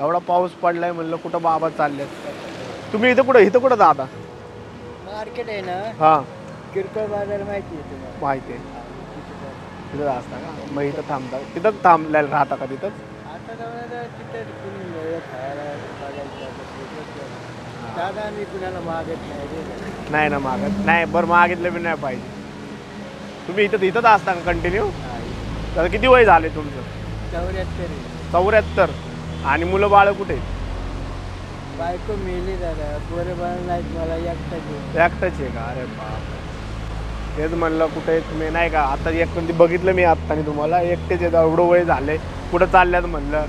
एवढा पाऊस पडलाय म्हणलं कुठं बाबा चाललेत. तुम्ही इथं कुठं इथं कुठं जाता मार्केट आहे ना? हा. किरकोळ बाजार माहिती आहे तुम्हाला. माहिती आहे. तिथं. तिथं असता का? मग इथं थांबता. तिथंच थांबलेलं राहता का तिथंच आता जाऊन तिथं कुणी वेळ खायला बघायचं बसलं दादा मी कुणाला मागत नाही रे. नाही ना मागत. नाही बरं मागितलं बी नाही पाहिजे. तुम्ही इथं इथंच असता का कंटिन्यू नाही. तर किती वय झाले तुमचं? चौऱ्याहत्तर आहे. चौऱ्याहत्तर. आणि मुलं बाळ कुठे? बायको मेली दादा. पोरं बाळ नाहीत मला एकटाच. एकटाच आहे का? अरे बाप तेच म्हणलं कुठे तुम्ही? नाही का? आता एक कधी बघितलं मी आत्तानी तुम्हाला. एकटेच आहे एवढं वय झाले. कुठं चालल्यात म्हणलं?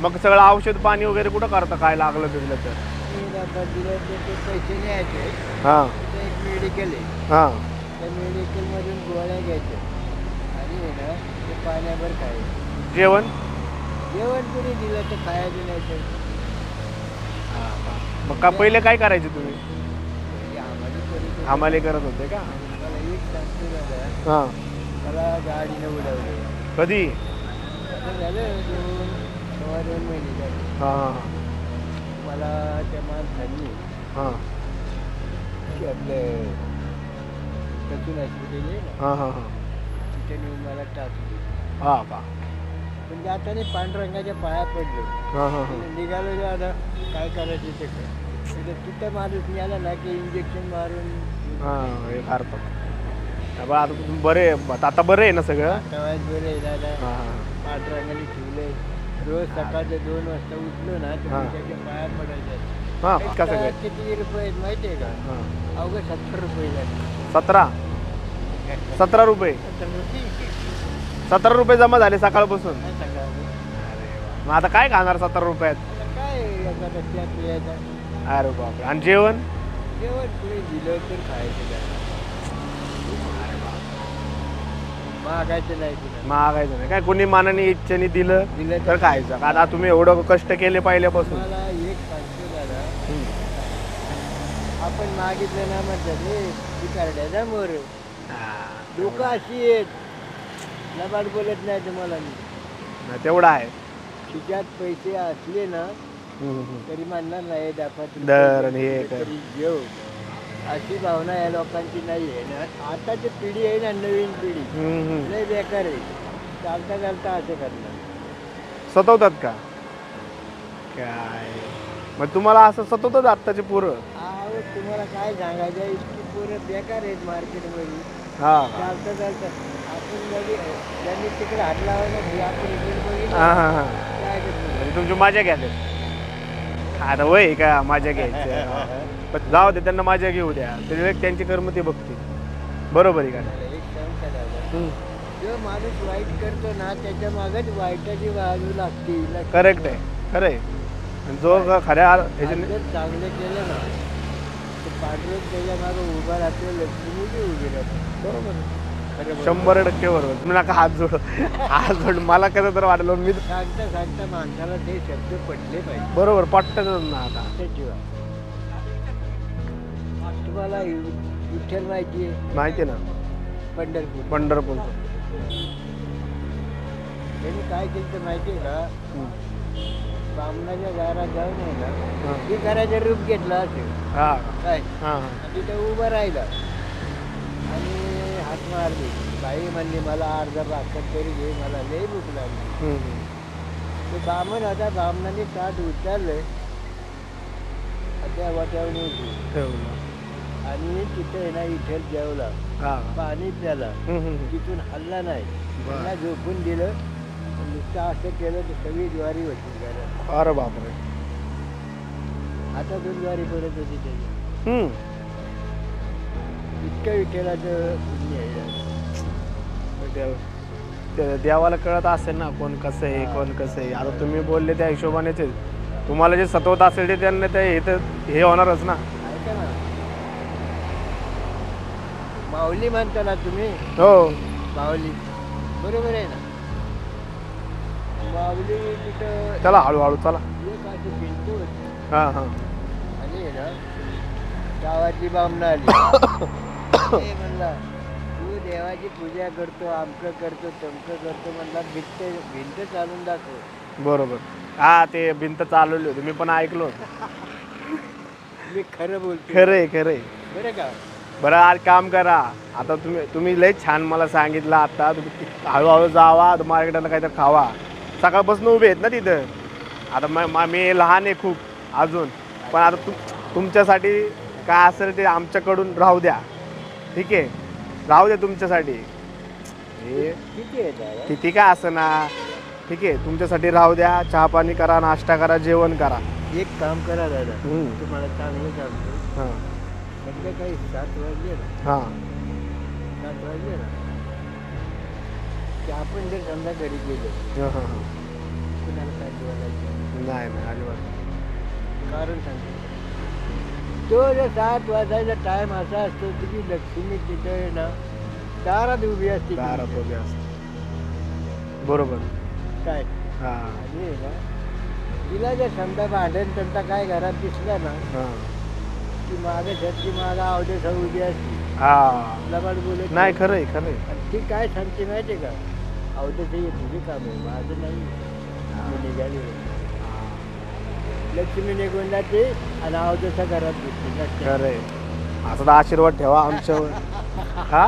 मग सगळं औषध पाणी वगैरे कुठं करतं? काय लागलं बिगलं तर? मी दादा दिले ते ते पैसे न्यायचे. हां. तिथं एक मेडिकल आहे. हां. त्या मेडिकलमधून गोळ्या घ्यायच्या. आणि ना ते पाण्यावर खायचं. जेवण? जेवण कोणी दिलं तर खायचं नाही तर मग का पहिले काय करायचे तुम्ही? हे आम्हाला कोणी आम्हाला करत होते का? मला एक सांगतो दादा हां. मला गाडीनं उडवलं कधी? झालं दोन महिने झाले. हां मला त्या माणसांनी हां. की आपलं सचिन हॉस्पिटल आहे ना हां हां हां. तिथे नेऊन मला टाकले हां का पण जाताना पांडुरंगाच्या पाया पडलो. हां हां हां. निघालो जे आता काय करायचं ते कर तिथं तिथं माणूस मिळाला ना की इंजेक्शन मारून. हां हे करतात बा आता तुम्ही बरे आता बरं आहे ना सगळं? बरं आहे दादा. हां हां. पांडुरंगाने ठेवले रोज सकाळचे दोन वाजता उठलो ना तर हा. मी त्याच्या पाया पडायच्या. हां का सगळे? आता किती रुपये आहेत माहिती आहे का? हां. अवघं सत्तर रुपये झाले. सतरा? सतरा रुपये? सत्तर रुपये. सतरा रुपये जमा झाले सकाळपासून. मग आता काय खाणार सतरा रुपयात? काय अरे बापरे. आणि जेवण? जेवण कुणी दिलं तर खायचं काय मागायचं नाही मागायचं नाही. काय कोणी मानाने इच्छेने दिलं दिलं तर खायचं. आता तुम्ही एवढं कष्ट केले पहिल्यापासून. मला एक सांगतो दादा. हम्म. आपण मागितलं ना म्हणतात ती करड्याचा मोर हा. लोक अशी आहेत. लबाड बोलत नाही तुम्हाला मी. नाही, तेवढं आहे. खिशात पैसे असले ना हम्म, हम्म. तरी म्हणणार नाही दाखवा तुम्ही दर आणि हे कर. तरी घेऊ. अशी भावना या लोकांची नाही आहे ना. आताची पिढी आहे ना नवीन पिढी हम्म, हम्म. लय बेकार आहे. चालता चालता असं करणार. सतवतात का? काय? मग तुम्हाला असं सतवतात आत्ताचे पोरं? अहो तुम्हाला काय सांगायचं इतकी पोरं बेकार आहेत मार्केटमध्ये हा. चालता चालता. मध्ये त्यांनी तिकडे हात लावायला आपण हा हा हा. म्हणजे तुमची मजा घ्याले आता वय का? मजा घ्यायची. पण जाऊ दे त्यांना मजा घेऊ द्या. ते त्यांची कर्म ते बघतील. बरोबर आहे का? हम्म. जो माणूस वाईट करतो ना त्याच्या मागच वाईटाची बाजू लागते. लक्षात करेक्ट ठेवा. आहे खरं आहे. आणि जो ग- खऱ्या ह्याच्याने जर चांगलं केलं ना तर पांढरं त्याच्या मागं उभा राहते लक्ष्मी उभी राहते. बरोबर आहे. शंभर टक्के बरोबर. तुम्ही नका हात जोड. हात जोड. मला कसं तर वाटलं मी सांगता सांगता माणसाला ते शब्द पडले पाहिजे. बरोबर पटतच ना आता. तुम्हाला विठ्ठल माहिती आहे? माहिती आहे ना. पंढरपूर. पंढरपूर. त्यांनी काय केलं तर माहिती आहे का? बामणाच्या दारात जाऊन आहे ना घराचं रूप घेतलं असेल. हा. काय? हा तिथं उभं राहिलं. हात मारली. बाई म्हणली मला अर्धा भाकर तरी घे मला लई भूक लागली. ते बामण होता बामणाने ताट उचललं. त्या वाट्यावर ठेवलं. आणि तिथे ना इथेच जेवला. हा. पाणी प्याला. तिथून हल्ला नाही. त्यांना झोपून दिलं. नुसतं असं केलं तर सगळी ज्वारी होती घरात अरे बापरे. आता दोन ज्वारी पडत होती त्याची. इतकं विठ्ठलाचं देव- ते देवाला कळत असेल ना कोण कसं आहे कोण कसं आहे. आता तुम्ही बोलले त्या हिशोबानेच आहे. तुम्हाला जे सतवत असेल ते त्यांना ते हे तर हे होणारच ना. ऐका ना. माऊली म्हणता ना तुम्ही? हो. माऊली. बरोबर आहे ना? माऊली तिथं चला हळूहळू चला. एक अशी भिंत होती. हां हां. आणि आहे ना गावातली बामणं आली ते म्हणला देवाची पूजा करतो आमकं करतो तमकं करतो म्हणला भिंत भिंत चालून दाखव. बरोबर. हा ते भिंत चालवली होती मी पण ऐकलो होतं. मी खरं बोलतो. खरंय खरंय. बरं का? बरं आज काम करा. आता तुम्ही तुम्ही लय छान मला सांगितलं आता. तुम्ही हळूहळू जावा मार्केटला काहीतरी खावा. सकाळपासून उभे आहेत ना तिथं. आता म म- मी लहान आहे खूप अजून. पण आता तु तुमच्यासाठी काय असेल ते आमच्याकडून राहू द्या. ठीक आहे? राहू द्या तुमच्यासाठी. हे किती आहे किती काय असं ना. ठीक आहे तुमच्यासाठी राहू द्या चहा पाणी करा नाश्ता करा जेवण करा. एक काम करा दादा. हम्म. तुम्हाला चांगलं सांगतो. हां. काही सात वाजले ना. हां. सात वाजले ना. की आपण जर समजा घरी गेलो. हां हां हां. कुणाला काय बोलायचं नाही नाही अजिबात. कारण सांगतो. तो जर सात वाजायचा टाइम असा असतो की लक्ष्मी तिथे ना दारात उभी असते. दारात उभे असतात बरोबर. काय? हां. आणि आहे ना तिला जर समजा भांडण त्यांचा काय घरात दिसलं ना हां. की मागे छत्री मागा अवधे उभी असते हां. लबाड बोलत नाही खरं आहे खरं आहे आणि ती काय सांगते माहिती का? अवधे तुझे काम आहे माझं नाही. मी निघाली लक्ष्मी निघून जाते आणि अवधेच्या घरात दिसते लक्षात. खरं आहे. असं तर आशीर्वाद ठेवा आमच्यावर हा?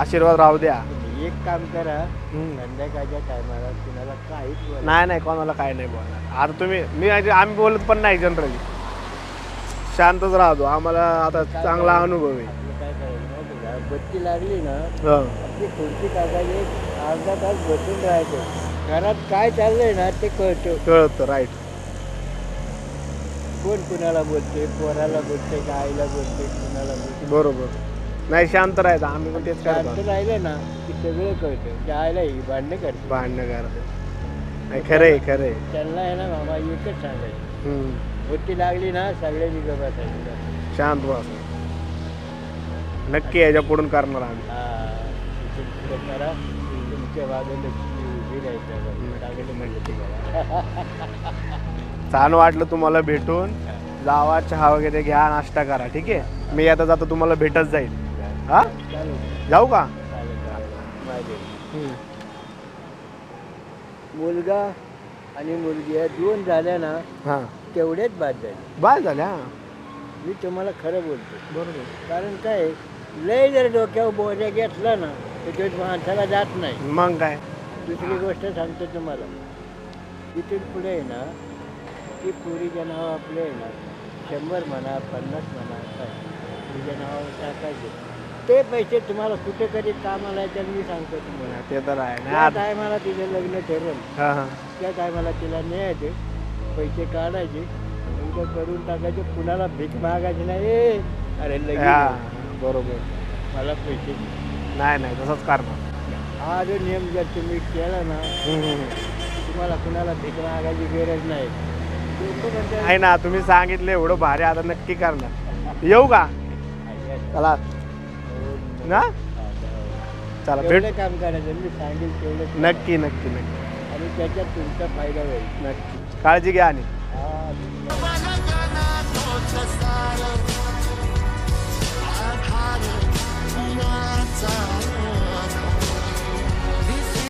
आशीर्वाद राहू द्या. एक काम करा. हम्म. संध्याकाळच्या टायमाला कुणाला काहीच बोला नाही नाही कोणाला काय नाही बोलणार. आता तुम्ही मी आम्ही बोलत पण नाही जनरली शांतच राहतो आम्हाला आता चांगला अनुभव आहे. आपलं काय करायचं माहिती का? बत्ती लागली ना हं. आपली खुर्ची टाकायची एक अर्धा तास बसून राहायचं. घरात काय चाललंय ना ते कळतं. कळतं राईट कोण कुणाला बोलते पोराला बोलते का आईला बोलते कुणाला बोलते? बरोबर. नाही शांत राहायचं. आम्ही पण तेच शांत करतो राहिलं ना की सगळं कळतं. त्या आईला ही भांडणं करते. भांडणं करते. नाही खरं आहे खरं आहे. त्यांना आहे ना मामा एकच सांगायचं. हम्म. लागली ना सगळ्यांनी गपासायचं शांत बस. नक्की याच्या पुढून करणार आम्ही. हा इथून पुढे करा. तुमच्या बाजूला उभी राहायचं. चांगलं म्हणलं ते करा. छान वाटलं तुम्हाला भेटून. जावा चहा वगैरे घ्या नाश्ता करा ठीक आहे? मी आता जातो तुम्हाला भेटत जाईल. हा? जाऊ का? मुलगा आणि मुलगी या दोन झाल्या ना हां. तेवढेच बाद झाले. बाय झाल्या? मी तुम्हाला खरं बोलतो. बरोबर. कारण काय लय जर डोक्यावर बोजा घेतला ना तर तो माणसाला जात नाही. मग काय? दुसरी गोष्ट सांगतो तुम्हाला. इथून पुढे आहे ना ती पुरीच्या नाव आपले ना. शंभर म्हणा पन्नास म्हणा काय तुझ्या नावावर टाकायचे. ते पैसे तुम्हाला कुठे कधी कामाला येतात मी सांगतो तुम्हाला. ते तर आहे त्या ना टायमाला तिचं लग्न ठरेल. हां हां. त्या टायमाला तिला न्यायचे पैसे काढायचे उद्या करून टाकायचे कुणाला भीक मागायची नाही. "ए, अरे लगेच हां बरोबर. मला पैसे दे." नाही नाही तसंच करणार. हा जो नियम जर तुम्ही केला ना हम्म. तुम्हाला कुणाला भीक मागायची गरज नाही. आहे ना तुम्ही सांगितलं एवढं भारी आता नक्की करणार. येऊ का? "आई, चला. ना? हो." चला भेट तेवढं काम करायचं मी सांगेल तेवढं. करा. नक्की नक्की नक्की. आणि त्याच्यात तुमचा फायदा होईल. नक्की. काळजी घ्या आणि. हा.